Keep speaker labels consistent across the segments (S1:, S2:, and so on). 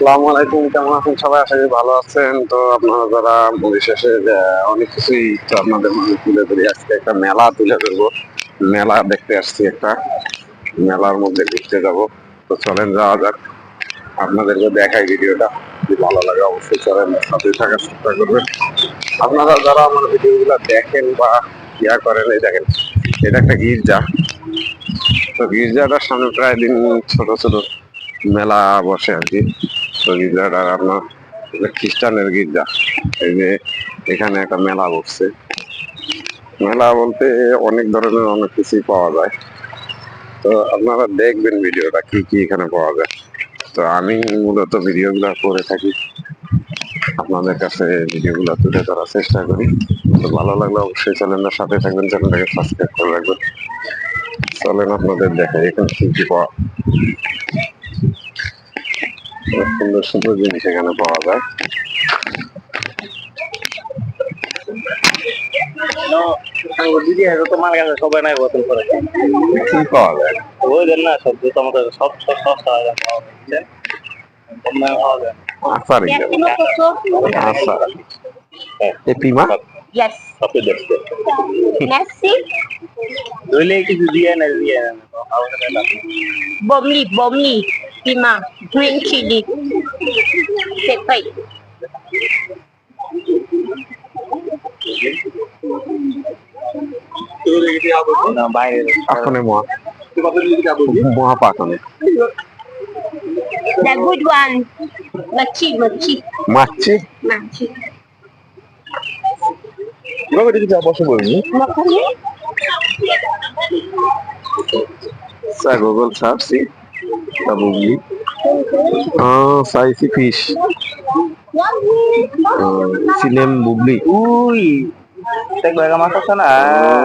S1: আসসালামু আলাইকুম, কেমন আছেন সবাই? আশা করি ভালো আছেন। তো আপনারা যারা পরিশেষে অনেক কিছুই আপনাদের মাঝে তুলে ধরি, আজকে একটা মেলা তুলে ধরবো। মেলা দেখতে আসছি একটা। মেলার মধ্যে ঘুরতে যাব। তো চলেন, যাওয়া যাক। আপনাদেরকে দেখাই ভিডিওটা। যদি ভালো লাগে অবশ্যই চলেন সাথে থাকার চেষ্টা করবেন। আপনারা যারা আমার ভিডিওগুলো দেখেন বা ইয়া করেন, এই দেখেন, এটা একটা গির্জা। তো গির্জাটার সামনে প্রায় দিন ছোট ছোট মেলা বসে আর কি। তো গির্জাটা আপনার খ্রিস্টানের গির্জা। এই যে এখানে একটা মেলা বসছে। মেলা বলতে অনেক ধরনের অনেক কিছুই পাওয়া যায়। তো আপনারা দেখবেন ভিডিওটা কি কি এখানে পাওয়া যায়। তো আমি মূলত ভিডিওগুলো করে থাকি। আপনাদের কাছে ভিডিওগুলো তুলে ধরার চেষ্টা করি। তো ভালো লাগলে অবশ্যই চ্যানেলটার সাথে থাকবেন, চ্যানেলটাকে সাবস্ক্রাইব করে রাখবেন। চলেন আপনাদের দেখাই এখানে কি কি পাওয়া অনেক সুন্দর সুন্দর জিনিস এখানে পাওয়া যায়।
S2: তোমার কাছে সবাই নাই করে
S1: কি পাওয়া যায়?
S2: ওই দেন না সব জুতো আমাদের সব সব সব পাওয়া যায়
S3: Yes. bomli, bomli, pima, green chili, pepper.
S2: না বাইরে
S1: আসনে মহা মহা পাকনে
S3: The good one. Machi, machi,
S1: মাছি
S3: machi.
S1: কিভাবে দিকে যা বসে বলবি
S3: Makani?
S1: tabungi. Oh, spicy fish. Oh, sinem bubli. ui, Tek
S2: baga masuk sana.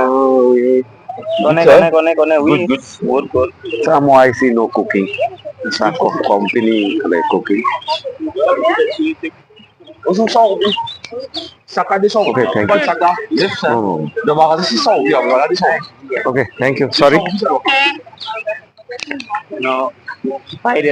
S2: Oh, ui, yeah. Iya. Kone, kone, kone, kone, good, good, good, good.
S1: Samo I see no cooking. It's a company like cooking.
S4: Usung song bi. Saka di song.
S1: Okay, thank you.
S4: Saka. Yes, sir.
S1: Oh.
S4: Terima kasih si song. Ya, wala di song.
S1: Okay, thank you. Sorry. No.
S2: বাইরে